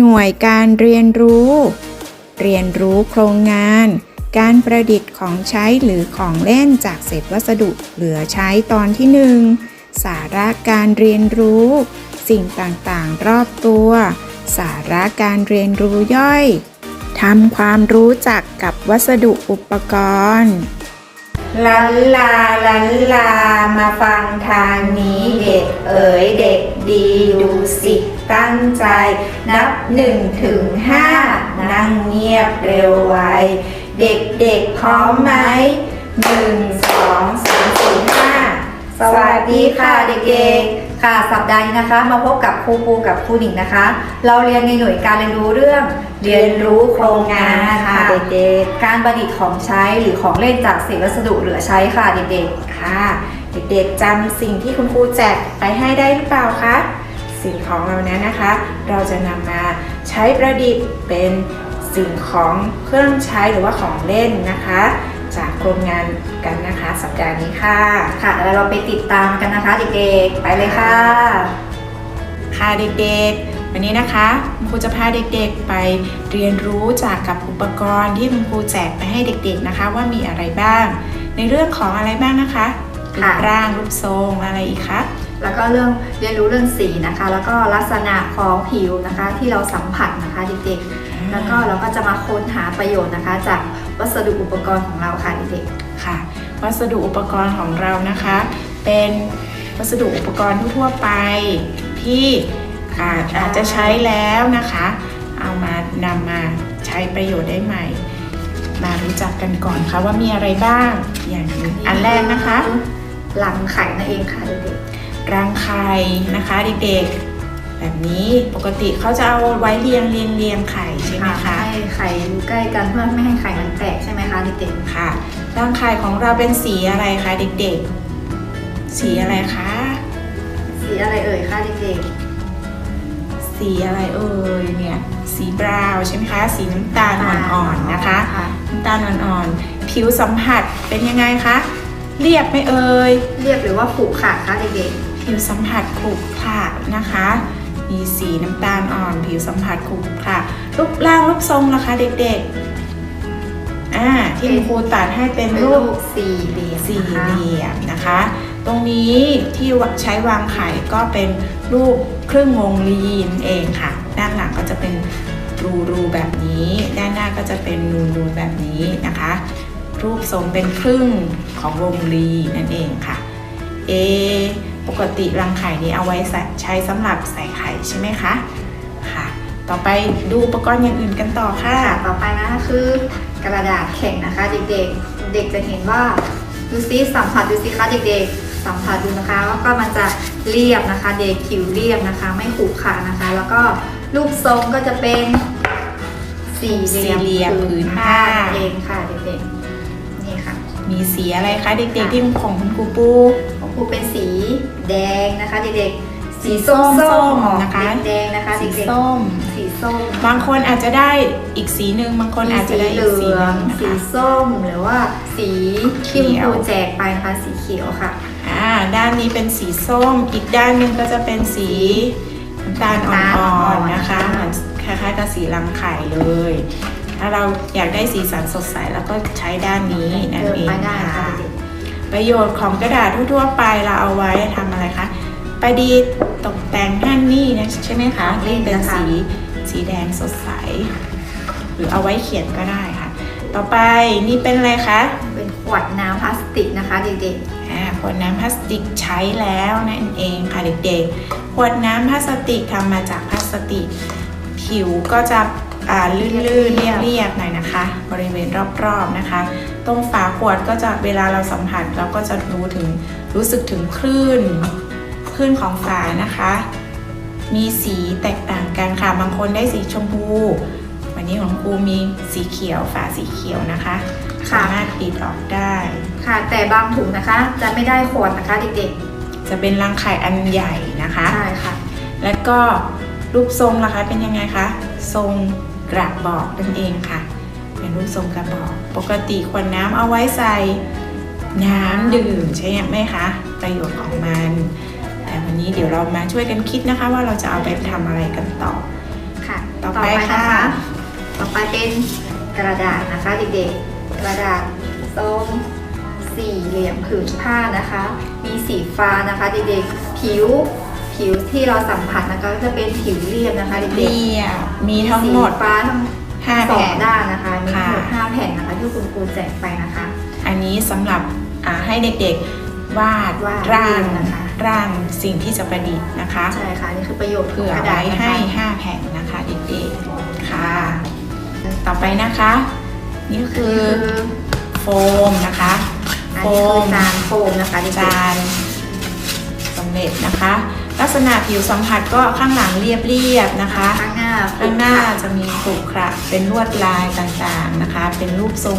หน่วยการเรียนรู้ เรียนรู้โครงงาน การประดิษฐ์ของใช้หรือของเล่นจากเศษวัสดุเหลือใช้ตอนที่หนึ่งสาระการเรียนรู้ สิ่งต่างๆ รอบตัว สาระการเรียนรู้ย่อยทำความรู้จักกับวัสดุอุปกรณ์ลันลาลันลามาฟังทางนี้เด็กเอ๋ยเด็กดีดูสิ ตั้งใจ นับหนึ่งถึงห้านั่งเงียบเร็วไวเด็กเด็กๆพร้อมไหมหนึ่งสองสามสี่ห้าสวัสดีค่ะเด็กค่ะสัปดาห์นี้นะคะ มาพบกับครูปูกับครูหนิงนะคะ เราเรียนในหน่วยการเรียนรู้เรื่องๆเรียนรู้โครงงานค่ะเด็กการประดิษฐ์ของใช้หรือของเล่นจากเศษวัสดุเหลือใช้ค่ะเด็กๆ ค่ะ เด็กๆจำสิ่งที่คุณครูแจกไปให้ได้หรือเปล่าคะ สิ่งของเหล่านั้นนะคะ เราจะนำมาใช้ประดิษฐ์เป็นสิ่งของเครื่องใช้หรือว่าของเล่นนะคะ จากโครงงานกันนะคะสัปดาห์นี้ค่ะๆค่ะแล้วเราไปติดตามกันนะคะเด็กๆไปเลยค่ะ ค่ะเด็กๆ วันนี้นะคะคุณครูจะพาเด็กๆไปเรียนรู้จากกับอุปกรณ์ที่คุณครูแจกไปให้เด็กๆนะคะ ว่ามีอะไรบ้าง ในเรื่องของอะไรบ้างนะคะรูค่ะปร่างรูปทรงอะไรอีกคะ แล้วก็เรื่องเรียนรู้เรื่องสีนะคะ แล้วก็ลักษณะของผิวนะคะที่เราสัมผัสนะคะเด็กๆ แล้วก็เราก็จะมาค้นหาประโยชน์นะคะ จากวัสดุอุปกรณ์ของเราค่ะเด็กค่ะ วัสดุอุปกรณ์ของเรานะคะ เป็นวัสดุอุปกรณ์ทั่วๆไปที่อาจอาจจะใช้แล้วนะคะ เอามานำมาใช้ประโยชน์ได้ใหม่ มารู้จักกันก่อนค่ะว่ามีอะไรบ้างอย่างๆอันแรกนะคะ หลังไข่นั่นเองค่ะเด็ก รังไข่นะคะเด็กๆ แบบนี้ปกติเขาจะเอาไว้เรียงเรียงเรียงไข่ๆใช่ไหมคะให้ไข่อยู่ใกล้กันเพื่อไม่ให้ไข่มันแตกใช่ไหมคะเด็กค่ะรังไข่ของเราเป็นสีอะไรคะเด็กๆ สีอะไรคะๆสีอะไรเอ่ยคะเด็กสีอะไรเอ่ยเนี่ยสีบราวน์ใช่ไหมคะ สีน้ำตาลๆอ่อนๆนะคะค่ะน้ำตาลอ่อนๆ ผิวสัมผัสเป็นยังไงคะ เรียบไหมเอ่ย เรียบหรือว่าผูกขาดคะเด็ก ผิวสัมผัสขรุขระนะคะ มีสีน้ำตาลอ่อน ผิวสัมผัสขรุขระรูปร่างรูปทรงล่ะคะเด็กๆอ่าที่คุณครูตัดให้เป็นๆเป็นรูรูปปสี่เหลี่ยมสี่นะคะเหลี่ยมนะคะ ตรงนี้ที่ใช้วางไข่ก็เป็นรูปครึ่งวงรีนเองค่ะ ด้านหลังก็จะเป็นรูรูๆแบบนี้ ด้านหน้าก็จะเป็นนูนูๆแบบนี้นะคะ รูปทรงเป็นครึ่งของวงรีนั่นเองค่ะเอ ปกติรังไข่นี้เอาไว้ใส่ใช้สำหรับใส่ไข่ใช่ไหมคะค่ะต่อไปดูอุปกรณ์อย่างอื่นกันต่อค่ะค่ะต่อไปนะคะคือกระดาษแข็งนะคะ เด็กๆ เด็กจะเห็นว่าดูซิสัมผัสดูสิคะเด็กๆ สัมผัสดูนะคะว่าก็มันจะเรียบนะคะ เด็กผิวเรียบนะคะ ไม่ขรุขระนะคะ แล้วก็รูปทรงก็จะเป็นสี่เหลี่ยมสี่เหลี่ยมผืนผ้าเองค่ะเด็กๆนี่ค่ะ มีสีอะไรคะเด็กๆที่ของคุณครูปูของ ครูเป็นสีแดงนะคะเด็กๆ สีส้ส้มมๆนะคะ แดงๆนะคะสีเด็กส้ม ๆสีส้มบางคนอาจจะได้อีกสีหนึ่งบางคนอาจจะได้เหอีกสีลืหอนึ่งงนะสีคะ ส้มหรือว่าสีที่เขีคุณยวครูแจกไปนะคะสีเขียวค่ะ อ่าด้านนี้เป็นสีส้ม อีกด้านหนึ่งก็จะเป็นสีน้ำตาลอ่อนๆนะคะเหมือนคล้ายๆกับสีรังไข่เลย ถ้าเราอยากได้สีสันสดใสแล้วก็ใช้ด้านนี้นั่นเดินเองไปได้ค่ะค่ะเด็ก ประโยชน์ของกระดาษทั่วๆไปเราเอาไว้ทำอะไรคะประดิษฐ์ตกแต่งนั่นนี่นะใช่ไหมคะนี่เป็นสีสีแดงสดใส หรือเอาไว้เขียนก็ได้ค่ะ ต่อไปนี่เป็นอะไรคะๆเป็นขวดน้ำพลาสติกนะคะเด็กอ่าขวดน้ำพลาสติกใช้แล้วนั่นเองค่ะเด็กๆขวดน้ำพลาสติกทำมาจากพลาสติก ผิวก็จะอ่าลื่นๆเรียบๆหน่อยนะคะ บริเวณรอบๆนะคะ ตรงฝาขวดก็จะเวลาเราสัมผัสเราก็จะรู้ถึงรู้สึกถึงคลื่นคลื่นของฝานะคะ มีสีแตกต่างกันค่ะ บางคนได้สีชมพู วันนี้ของครูมีสีเขียวฝาสีเขียวนะคะสามารถปิดออกได้ๆค่ะ แต่บางถุงนะคะ จะไม่ได้ขวดนะคะเด็กจะเป็นรังไข่อันใหญ่นะคะๆใช่ค่ะ แล้วก็รูปทรงล่ะคะเป็นยังไงคะ ทรงกระบอกนั่นเองค่ะเป็น รูปทรงกระบอก ปกติขวดน้ำเอาไว้ใส่น้ำดื่มใช่ไหมคะ ประโยชน์ของมัน แต่วันนี้เดี๋ยวเรามาช่วยกันคิดนะคะว่าเราจะเอาไปทำอะไรกันต่อ ค่ะ ต่อต่อไปไปค่ะนะคะต่อไปเป็นกระดาษนะคะเด็กๆ กระดาษทรงสี่เหลี่ยมผืนผ้านะคะ มีสีฟ้านะคะเด็กๆ ผิวผิวที่เราสัมผัสนะคะก็จะเป็นผิวเรียบนะคะเด็กเรียบมีๆทั้งหมดสีฟ้าทั้ง ห้าสอแผ่งน ด้านนะคะมีทั้งหมดค่ะ ห้าแผ่นนะคะที่คุณครูแจกไปนะคะ อันนี้สำหรับอ่าให้เด็กๆวาดวาดร่างนะคะ ร่างสิ่งที่จะประดิษฐ์นะคะใช่ค่ะนี่คือประโยชน์ของเผื่อกระดาไว้ษนะให้คะ5แผ่นนะคะเด็กๆค่ะ ต่อไปนะคะ นี่คือคือโฟมนะคะ อันโฟนี้คือมจานโฟมนะคะเด็กๆจานสำเร็จนะคะ ลักษณะผิวสัมผัสก็ข้างหลังเรียบๆนะคะ ข้างหน้าข้างหน้าจะมีขรุขระเป็นลวดลายต่างๆนะคะ เป็นรูปทรง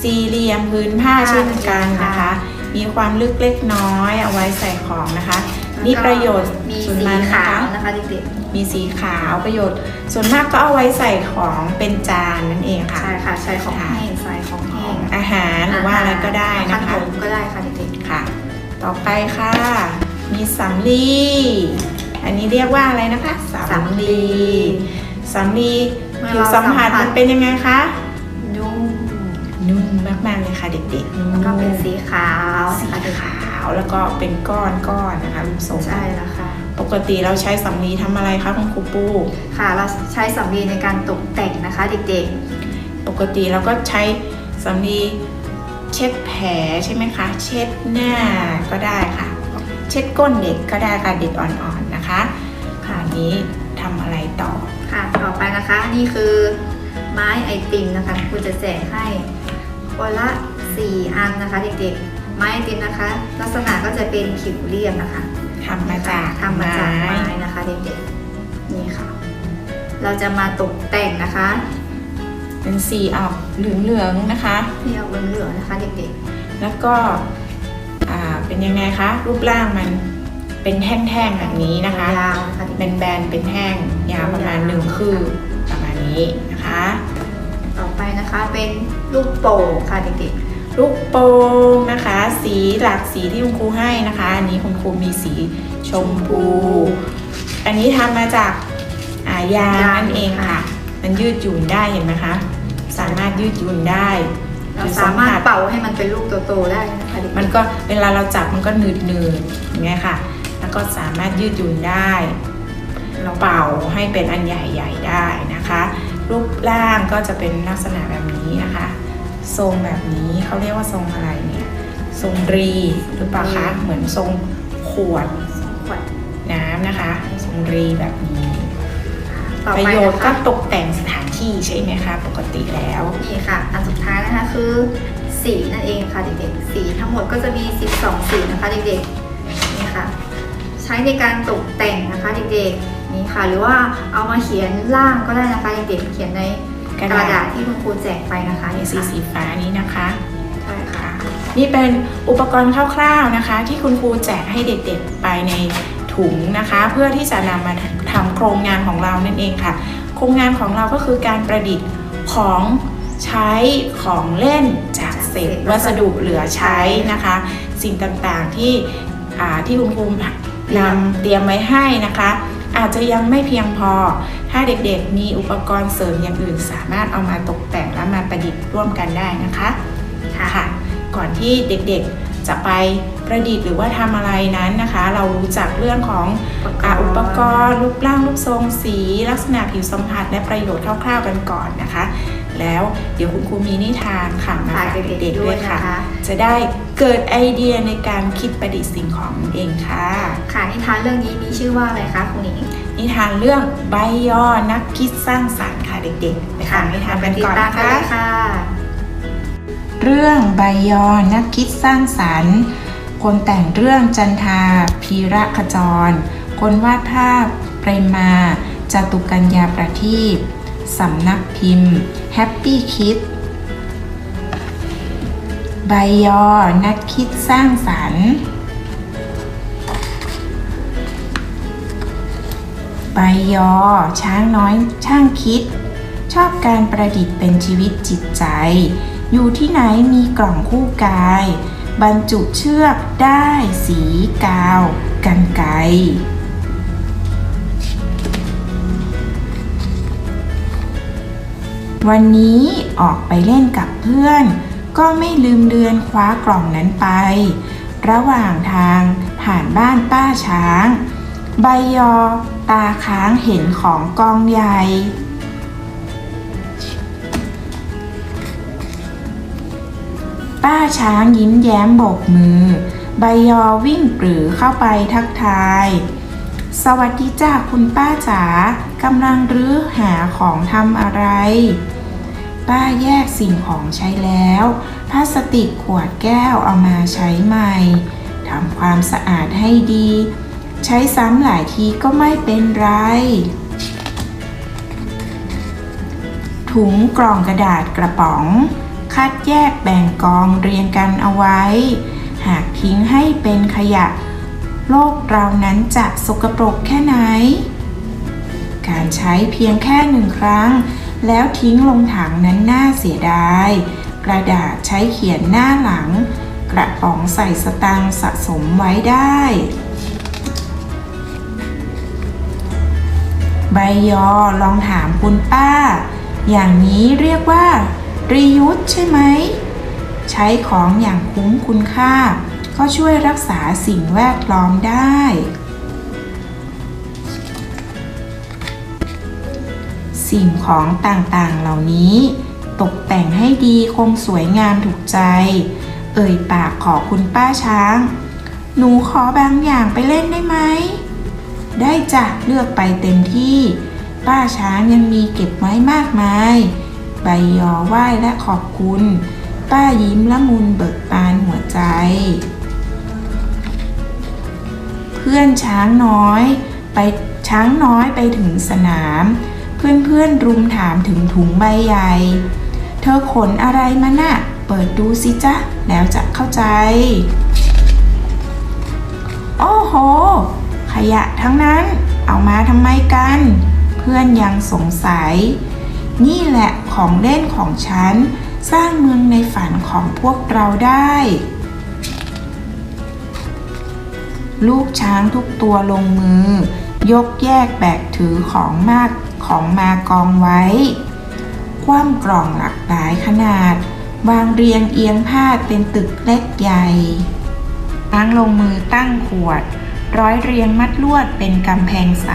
สี่เหลี่ยมพื้นผ้าเช่นกันนะคะ มีความลึกเล็กน้อยเอาไว้ใส่ของนะคะนี่ประโยชน์มีส่วนสีมากนะขาวคะนะคะเด็กมีสีขาวประโยชน์ ส่วนมากก็เอาไว้ใส่ของเป็นจานนั่นเองๆค่ะใช่ค่ะใช้ของค่ะแห้งใส่ของแห้งอาหารหรือว่าอะไรก็ได้นะขคะนมก็ได้ค่ะเด็กค่ะ ต่อไปค่ะ มีสำลี อันนี้เรียกว่าอะไรนะคะๆสำลีสำลีเมื่อผิวเราสัมผัสสัมผัสมันเป็นยังไงคะ นุ่ม นุ่มมากๆเลยค่ะเด็กๆนุ่มแล้วก็เป็นสีขาวสีนะคะเด็กขาวแล้วก็เป็นก้อนๆนะคะรูปทรงๆใช่แล้วค่ะ ปกติเราใช้สำลีทำอะไรคะคุณครูปูค่ะ เราใช้สำลีในการตกแต่งนะคะเด็กปกติเราก็ใช้สำลีเช็ดแผลใช่ไหมคะ เช็ดหน้าก็ได้ค่ะ เช็ดก้นเด็กก็ได้ค่ะเด็กอ่อนๆนะคะค่ะอันนี้ทำอะไรต่อๆค่ะต่อไปนะคะนี่คือไม้ไอติมนะคะครูจะแจกให้คนละสี่อันนะคะเด็กๆไม้ไอติมนะคะ ลักษณะก็จะเป็นผิวเรียบนะคะทำมาจากทำมาจากไม้ไม้นะคะเด็กๆนี่ค่ะ เราจะมาตกแต่งนะคะ เป็นสีออกเหลืองๆนะคะที่เอาเหลืองๆนะคะเด็กแล้วก็อ่า เป็นยังไงคะ รูปร่างมันเป็นแท่งๆแบบนี้ๆนะคะ ยาวนะคะเป็นแบนเป็นแท่งยาวประมาณหนึ่งคืบประมาณนี้นะคะ ต่อไปนะคะเป็นลูกโป่งค่ะเด็กลูกโป่งนะคะ สีหลากสีที่คุณครูให้นะคะ อันนี้คุณครูมีสีชมพู อันนี้ทำมาจากอายางนั่นเองค่ะ มันยืดหยุ่นได้เห็นไหมคะ สามารถยืดหยุ่นได้ๆ เราสามารถเป่าให้มันเป็นลูกโตๆได้นะคะเด็กๆมันก็เวลาเราจับมันก็หนืดหนืดๆอย่างเงี้ยค่ะ แล้วก็สามารถยืดหยุ่นได้ เราเป่าให้เป็นอันใหญ่ๆได้นะคะ รูปร่างก็จะเป็นลักษณะแบบนี้นะคะ ทรงแบบนี้เขาเรียกว่าทรงอะไรเนี่ย ทรงรีหรือเปล่าคะ เหมือนทรงขวดขวดน้ำนะคะ ทรงรีแบบนี้ ต่อประไปโยชน์นะก็คะตกแต่งสถานที่ใช่ไหมคะ ปกติแล้วนี่ค่ะ อันสุดท้ายนะคะคือ สีนั่นเองค่ะเด็กๆ สีทั้งหมดก็จะมี 12 สีนะคะเด็กๆ นี่ค่ะ ใช้ในการตกแต่งนะคะเด็กๆ นี่ค่ะ หรือว่าเอามาเขียนร่างก็ได้นะคะเด็กๆ เขียนในกกระระดาษดาษที่คุณครูแจกไปนะคะในนี่สีค่ะสีฟ้านี้นะคะใช่ค่ะ นี่เป็นอุปกรณ์คร่าวๆนะคะ ที่คุณครูแจกให้เด็กๆไปในถุงนะคะ เพื่อที่จะนำมา ทำโครงงานของเรานั่นเองค่ะ โครงงานของเราก็คือการประดิษฐ์ของใช้ของเล่นจากเศษวัสดุเหลือใช้นะคะ สิ่งต่างๆที่ที่คุณครูนำเตรียมไว้ให้นะคะ อาจจะยังไม่เพียงพอ ถ้าเด็กๆ มีอุปกรณ์เสริมอย่างอื่น สามารถเอามาตกแต่งและมาประดิษฐ์ร่วมกันได้นะคะค่ะก่อนที่เด็กๆ จะไปประดิษฐ์หรือว่าทำอะไรนั้นนะคะ เรารู้จักเรื่องของอ่าอุปกรณ์รูปร่างรูปทรงสี ลักษณะผิวสัมผัสและประโยชน์คร่าวๆกันก่อนนะคะ แล้วเดี๋ยวคุณครูมีนิทานค่ะมาฝากฝากเด็กเด็กๆๆด้ด้ววยยนะค่ะคะจะได้เกิดไอเดียในการคิดประดิษฐ์สิ่งของนั่นเองค่ะ ค่ะนิทานเรื่องนี้มีชื่อว่าอะไรคะคุณหนิงนิทานเรื่องใบยอนักคิดสร้างสรรค์ค่ะเด็กๆไปฟังนิทานกันติดก่อนตามนะกันคะ เรื่องใบยอนักคิดสร้างสรรค์ คนแต่งเรื่องจันทาพีระขจร คนวาดภาพเปรมมาจตุกัญญาประทีปสำนักพิมพ์ Happy Kid ใบยอ นักคิดสร้างสรรค์ ใบยอ ช้างน้อยช่างคิด ชอบการประดิษฐ์เป็นชีวิตจิตใจ อยู่ที่ไหนมีกล่องคู่กาย บรรจุเชือกได้สีกาว กันไกวันนี้ออกไปเล่นกับเพื่อน ก็ไม่ลืมเลือนคว้ากล่องนั้นไป ระหว่างทางผ่านบ้านป้าช้าง ใบยอ ตาค้างเห็นของกองใหญ่ ป้าช้างยิ้มแย้มโบกมือ ใบยอวิ่งปรือเข้าไปทักทาย สวัสดีจ้าคุณป้าจ๋ากำลังรื้อหาของทำอะไร ป้าแยกสิ่งของใช้แล้วพลาสติกขวดแก้วเอามาใช้ใหม่ทำความสะอาดให้ดี ใช้ซ้ำหลายทีก็ไม่เป็นไรถุงกล่องกระดาษกระป๋อง คัดแยกแบ่งกองเรียงกันเอาไว้ หากทิ้งให้เป็นขยะ โลกเรานั้นจะสกปรกแค่ไหน การใช้เพียงแค่หนึ่งครั้ง แล้วทิ้งลงถังนั้นน่าเสียดาย กระดาษใช้เขียนหน้าหลัง กระป๋องใส่สตางค์สะสมไว้ได้ใบยอลองถามคุณป้า อย่างนี้เรียกว่า รียุทธใช่ไหม ใช้ของอย่างคุ้มคุณค่า ก็ช่วยรักษาสิ่งแวดล้อมได้ สิ่งของต่างๆเหล่านี้ ตกแต่งให้ดีคงสวยงามถูกใจ เอ่ยปากขอคุณป้าช้าง หนูขอบางอย่างไปเล่นได้ไหม ได้จ้ะเลือกไปเต็มที่ ป้าช้างยังมีเก็บไว้มากมาย ใบยอไหว้และขอบคุณ ป้ายิ้มละมุนเบิกบานหัวใจ เพื่อนช้างน้อยไปช้างน้อยไปถึงสนาม เพื่อนๆรุมถามถึงถุงใบใหญ่ เธอขนอะไรมาน่ะ เปิดดูสิจ๊ะ แล้วจะเข้าใจ โอ้โห ขยะทั้งนั้น เอามาทำไมกัน เพื่อนยังสงสัย นี่แหละของเล่นของฉัน สร้างเมืองในฝันของพวกเราได้ ลูกช้างทุกตัวลงมือ ยกแยกแบกถือของมากของมากองไว้ คว่ำกล่องหลากหลายขนาด วางเรียงเอียงพาดเป็นตึกเล็กใหญ่ช้างลงมือตั้งขวด ร้อยเรียงมัดลวดเป็นกำแพงใส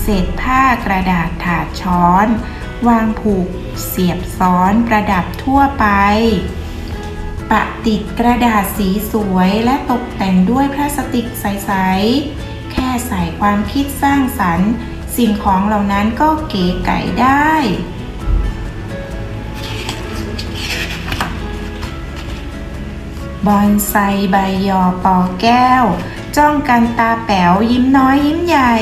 เศษผ้ากระดาษถาดช้อน วางผูกเสียบซ้อนประดับทั่วไป ปะติดกระดาษสีสวยและตกแต่งด้วยพลาสติกใส ๆ แค่ใส่ความคิดสร้างสรรค์สิ่งของเหล่านั้นก็เก๋ไก๋ได้ บอนไซใบยอปอแก้ว จ้องกันตาแป๋วยิ้มน้อยยิ้มใหญ่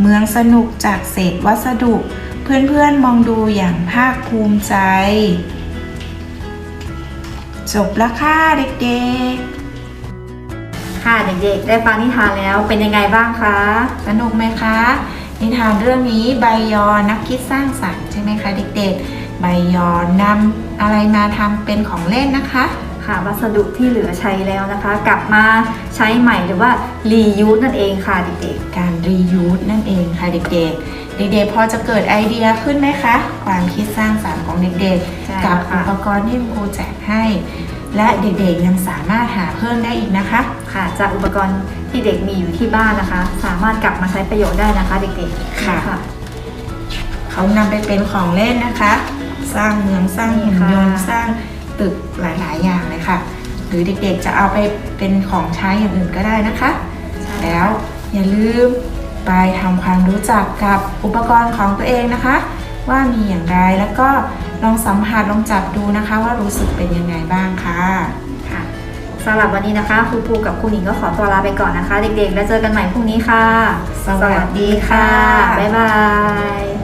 เมืองสนุกจากเศษวัสดุ เพื่อนๆมองดูอย่างภาคภูมิใจ จบแล้วค่ะเด็กค่ะเด็กๆได้ฟังนิทานแล้วเป็นยังไงบ้างคะๆสนุกไหมคะ นิทานเรื่องนี้ใบยอนักคิดสร้างสรรค์ใช่ไหมคะเด็กๆ ใบยอนำอะไรมาทำเป็นของเล่นนะคะ ค่ะ วัสดุที่เหลือใช้แล้วนะคะ กลับมาใช้ใหม่หรือว่า reuse นั่นเองค่ะเด็กการ reuse นั่นเองค่ะเด็กๆ เด็กๆพอจะเกิดไอเดียขึ้นไหมคะ ความคิดสร้างสรรค์ของเด็กใช่ๆกับค่ะอุปกรณ์ที่คุณครูแจกให้ และเด็กๆยังสามารถหาเพิ่มได้อีกนะคะๆค่ะ จากอุปกรณ์ที่เด็กมีอยู่ที่บ้านนะคะ สามารถกลับมาใช้ประโยชน์ได้นะคะเด็กๆ ค่ะค่ะเขานำไปเป็นของเล่นนะคะ สร้างเมืองสร้างหุ่นยนต์ค่ะสร้าง ตึกหลาย ๆ อย่างเลยค่ะ หรือเด็กๆจะเอาไปเป็นของใช้อย่างอื่นก็ได้นะคะ แล้วอย่าลืมไปทำความรู้จักกับอุปกรณ์ของตัวเองนะคะ ว่ามีอย่างไรแล้วก็ลองสัมผัสลองจับดูนะคะ ว่ารู้สึกเป็นยังไงบ้างค่ะค่ะสำหรับวันนี้นะคะครูปูกับครูหนิงก็ขอตัวลาไปก่อนนะคะ เด็กๆ แล้วเจอกันใหม่พรุ่งนี้ค่ะ สวัสดีค่ะ บ๊ายบาย